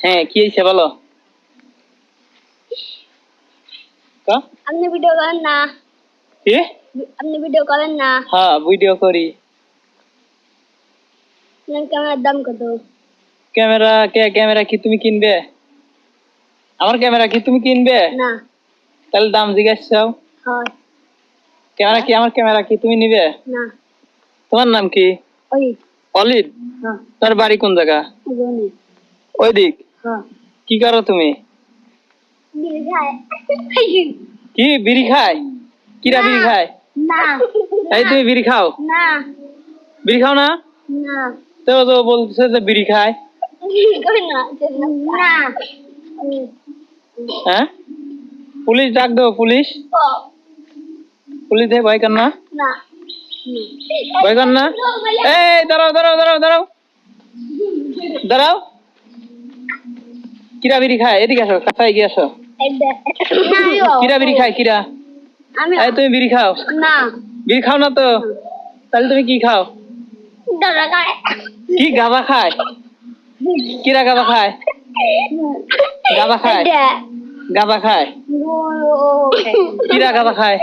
হ্যাঁ কি হয়েছে বলো? আপনি ভিডিও করেন না। কি? আপনি ভিডিও করেন না। হ্যাঁ ভিডিও করি। ক্যামেরার দাম কত? ক্যামেরা কে ক্যামেরা কি তুমি কিনবে? আমার ক্যামেরা কি তুমি কিনবে? না। তাহলে দাম জিজ্ঞাসা চাও হয়। ক্যামেরা কি আমার ক্যামেরা কি তুমি নিবে? না। তোমার নাম কি? অলিদ হ্যাঁ। তোর বাড়ি কোন জায়গা? ওই দিক হ্যাঁ। কি করো তুমি? কি বিড়ি খায়? কিরা বিড়ি খায়? না। এই তুমি বিড়ি খাও? না। বিড়ি খাও না? না। তো তো বলছে যে বিড়ি খায়। কই না। না। হ্যাঁ? পুলিশ ডাক দেবো পুলিশ। পুলিশ ভয় কর না। না। ভয় কর না এই দাঁড়াও দাঁড়াও দাঁড়াও দাঁড়াও দাঁড়াও কিরা বিড়ি খায় এদিকে আসো কাছাই গিয়ে আসো কিরা বিড়ি খায় কিরা আমি এই তুমি বিড়ি খাও না বিড়ি খাও না তো তাহলে তুমি কি খাও খায় কি গাঁজা খায় কিরা গাঁজা খায় গাঁজা খায় গাঁজা খায় কিরা গাঁজা খায়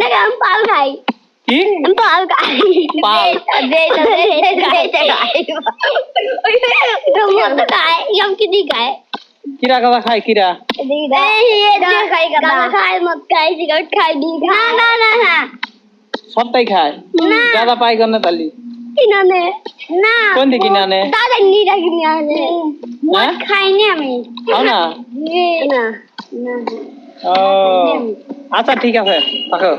না আমি খায় না সবটাই খায়? কেন তালি আমি। আচ্ছা ঠিক আছে থাকো